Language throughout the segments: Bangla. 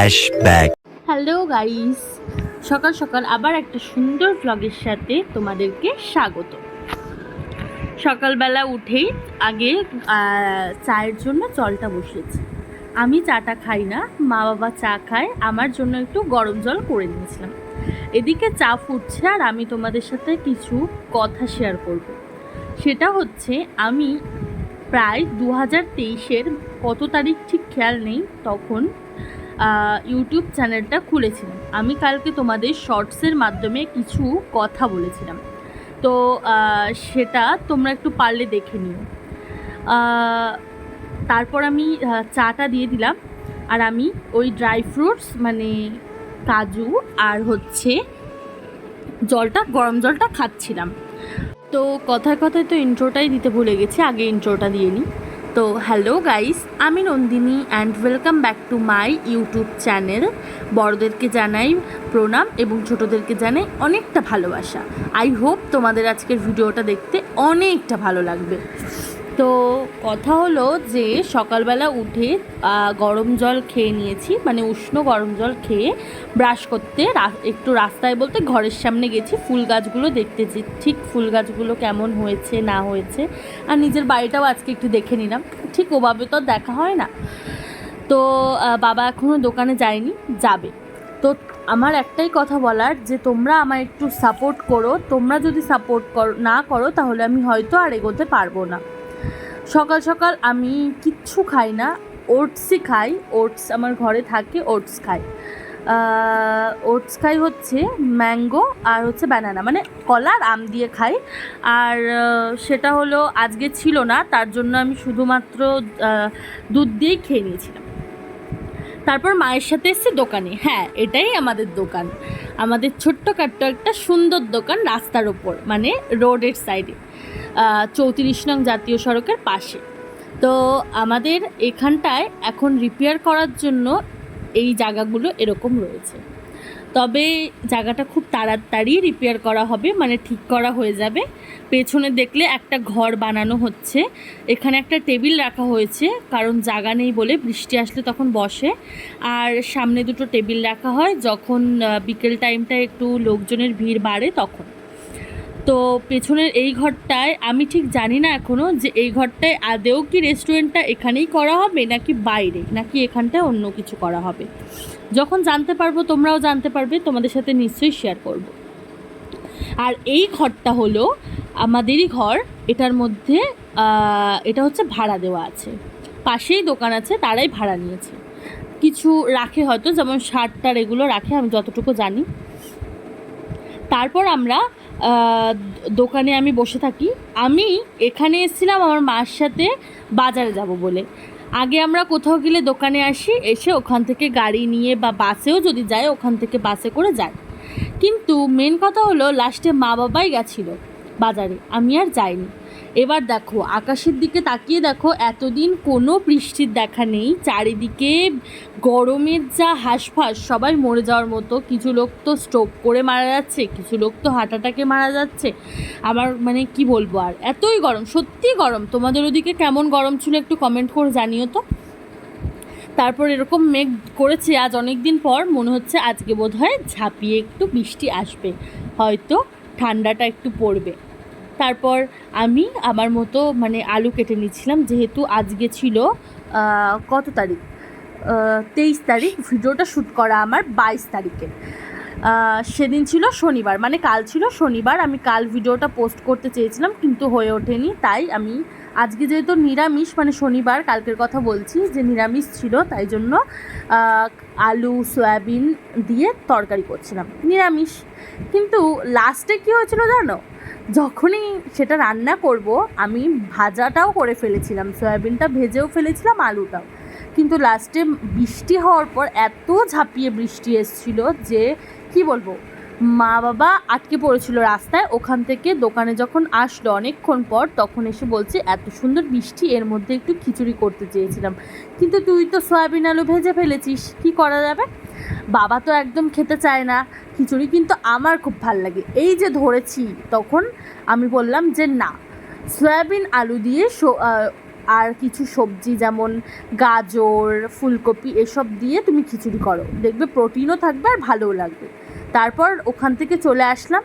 Flashback. হ্যালো গাইস সকাল সকাল আবার একটা সুন্দর ব্লগের সাথে তোমাদেরকে স্বাগত। সকালবেলা উঠেই আগে চায়ের জন্য জলটা বসিয়েছি। আমি চাটা খাই না, মা বাবা চা খায়, আমার জন্য একটু গরম জল করে নিয়েছিলাম। এদিকে চা ফুটছে আর আমি তোমাদের সাথে কিছু কথা শেয়ার করব। সেটা হচ্ছে, আমি প্রায় দু হাজার তেইশের কত তারিখ ঠিক খেয়াল নেই, তখন ইউটিউব চ্যানেলটা খুলেছিলাম। আমি কালকে তোমাদের শর্টসের মাধ্যমে কিছু কথা বলেছিলাম। তো সেটা তোমরা একটু পারলে দেখে নিও। তারপর আমি চাটা দিয়ে দিলাম। আর আমি ওই ড্রাই ফ্রুটস মানে কাজু আর হচ্ছে জলটা, গরম জলটা খাচ্ছিলাম। তো কথায় কথায় তো ইন্ট্রোটাই দিতে ভুলে গেছি, আগে ইন্ট্রোটা দিয়ে নিই। তো হ্যালো গাইস, আমি Nandini and welcome back to my YouTube channel বড়দেরকে জানাই প্রণাম এবং ছোটদেরকে জানাই অনেকটা ভালোবাসা। আই হোপ তোমাদের আজকের ভিডিওটা দেখতে অনেকটা ভালো লাগবে। তো কথা হলো যে সকালবেলা উঠে গরম জল খেয়ে নিয়েছি মানে উষ্ণ গরম জল খেয়ে ব্রাশ করতে একটু রাস্তায় বলতে ঘরের সামনে গেছি, ফুল গাছগুলো দেখতে যে, ঠিক ফুল গাছগুলো কেমন হয়েছে, না হয়েছে। আর নিজের বাড়িটাও আজকে একটু দেখে নিলাম, ঠিক ওভাবে তো দেখা হয় না। তো বাবা এখনও দোকানে যায়নি, যাবে। তো আমার একটাই কথা বলার যে, তোমরা আমায় একটু সাপোর্ট করো, তোমরা যদি সাপোর্ট করো, না করো, তাহলে আমি হয়তো আর এগোতে পারব না। সকাল সকাল আমি কিচ্ছু খাই না। ওটসই খাই। ওটস আমার ঘরে থাকে, ওটস খাই। ওটস খাই হচ্ছে ম্যাঙ্গো আর হচ্ছে ব্যানানা। মানে কলা আর আম দিয়ে খাই। আর সেটা হলো আজকে ছিল না, তার জন্য আমি শুধুমাত্র দুধ দিয়েই খেয়ে নিয়েছিলাম। তারপর মায়ের সাথে এসেছি দোকানে। হ্যাঁ এটাই আমাদের দোকান। আমাদের ছোট্টখাট্ট একটা সুন্দর দোকান রাস্তার ওপর মানে রোডের সাইডে। চৌত্রিশ নং জাতীয় সড়কের পাশে। তো আমাদের এখানটায় এখন রিপেয়ার করার জন্য এই জায়গাগুলো এরকম রয়েছে। তবে জায়গাটা খুব তাড়াতাড়ি রিপেয়ার করা হবে মানে ঠিক করা হয়ে যাবে। পেছনে দেখলে একটা ঘর বানানো হচ্ছে। এখানে একটা টেবিল রাখা হয়েছে, কারণ জায়গা নেই বলে বৃষ্টি আসলে তখন বসে। আর সামনে দুটো টেবিল রাখা হয়, যখন বিকেল টাইমটা একটু লোকজনের ভিড় বাড়ে তখন। তো পেছনের এই ঘরটায়, আমি ঠিক জানি না এখনও যে এই ঘরটায় আদেও কি রেস্টুরেন্টটা এখানেই করা হবে নাকি বাইরে, নাকি এখানটায় অন্য কিছু করা হবে। যখন জানতে পারব, তোমরাও জানতে পারবে, তোমাদের সাথে নিশ্চয়ই শেয়ার করব। আর এই ঘরটা হলো আমাদেরই ঘর, এটার মধ্যে এটা হচ্ছে ভাড়া দেওয়া আছে। পাশেই দোকান আছে, তারাই ভাড়া নিয়েছে। কিছু রাখে হয়তো, যেমন শার্ট টার এগুলো রাখে, আমি যতটুকু জানি। তারপর আমরা দোকানে আমি বসে থাকি। আমি এখানে এসেছিলাম আমার মার সাথে বাজারে যাব বলে। আগে আমরা কোথাও গেলে দোকানে আসি, এসে ওখান থেকে গাড়ি নিয়ে বা বাসেও যদি যায় ওখান থেকে বাসে করে যাই। কিন্তু মেন কথা হলো লাস্টে মা বাবাই গেছিল বাজারে, আমি আর যাইনি। এবার দেখো, আকাশের দিকে তাকিয়ে দেখো, এতদিন কোনো বৃষ্টির দেখা নেই। চারিদিকে গরমের যা হাঁসফাঁস, সবাই মরে যাওয়ার মতো। কিছু লোক তো স্ট্রোক করে মারা যাচ্ছে, কিছু লোক তো হার্ট অ্যাটাকে মারা যাচ্ছে। আমার মানে কি বলব আর? এতই গরম, সত্যি গরম। তোমাদের ওদিকে কেমন গরম ছিল একটু কমেন্ট করে জানিও তো। তারপর এরকম মেঘ করেছে আজ অনেক দিন পর, মনে হচ্ছে আজকে বোধ হয় ঝাঁপিয়ে একটু বৃষ্টি আসবে। হয়তো ঠান্ডাটা একটু পড়বে। তারপর আমি আমার মতো মানে আলু কেটে নিচ্ছিলাম, যেহেতু আজকে ছিল কত তারিখ? তেইশ তারিখ, ভিডিওটা শ্যুট করা আমার বাইশ তারিখে। সেদিন ছিল শনিবার মানে কাল ছিল শনিবার, আমি কাল ভিডিওটা পোস্ট করতে চেয়েছিলাম, কিন্তু হয়ে ওঠেনি, তাই আমি আজকে যেহেতু নিরামিষ মানে শনিবার, কালকের কথা বলছি যে নিরামিষ ছিল, তাই জন্য আলু, সয়াবিন দিয়ে তরকারি করছিলাম, নিরামিষ। কিন্তু লাস্টে কী হয়েছিল জানো? যখনই সেটা রান্না করব, আমি ভাজাটাও করে ফেলেছিলাম, সয়াবিনটা ভেজেও ফেলেছিলাম, আলুটাও। কিন্তু লাস্টে বৃষ্টি হওয়ার পর এত ঝাঁপিয়ে বৃষ্টি এসছিল যে, কি বলব, মা বাবা আটকে পড়েছিল রাস্তায়। ওখান থেকে দোকানে যখন আসলো অনেকক্ষণ পর, তখন এসে বলছে, এত সুন্দর বৃষ্টি, এর মধ্যে একটু খিচুড়ি করতে চেয়েছিলাম। কিন্তু তুই তো সয়াবিন আলু ভেজে ফেলেছিস, কি করা যাবে? বাবা তো একদম খেতে চায় না। খিচুড়ি কিন্তু আমার খুব ভালো লাগে। এই যে ধরেছি তখন আমি বললাম যে না, সয়াবিন আলু দিয়ে আর কিছু সবজি যেমন গাজর, ফুলকপি এসব দিয়ে তুমি খিচুড়ি করো। দেখবে প্রোটিনও থাকবে আর ভালোও লাগবে। তারপর ওখান থেকে চলে আসলাম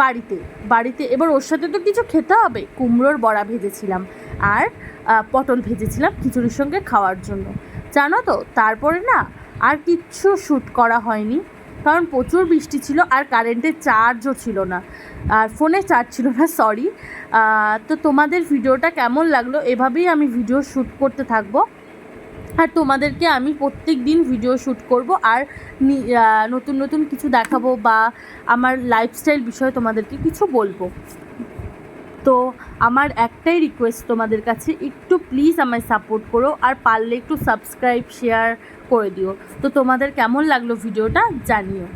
বাড়িতে। বাড়িতে এবার ওর সাথে তো কিছু খেতে হবে। কুমড়োর বড়া ভেজেছিলাম আর পটল ভেজেছিলাম খিচুড়ির সঙ্গে খাওয়ার জন্য। জানো তো, তারপরে না আর কিচ্ছু শ্যুট করা হয়নি। কারণ প্রচুর বৃষ্টি ছিল আর কারেন্টের চার্জও ছিল না। আর ফোনে চার্জ ছিল না সরি তো তোমাদের ভিডিওটা কেমন লাগল এভাবেই আমি ভিডিও শ্যুট করতে থাকব। আর তোমাদেরকে আমি প্রত্যেক দিন ভিডিও শ্যুট করব আর নতুন নতুন কিছু দেখাবো বা আমার লাইফস্টাইল বিষয়ে তোমাদেরকে কিছু বলব। তো আমার একটাই রিকোয়েস্ট তোমাদের কাছে, একটু প্লিজ আমায় সাপোর্ট করো আর পারলে একটু সাবস্ক্রাইব শেয়ার করে দিও। তো তোমাদের কেমন লাগল ভিডিওটা জানিও।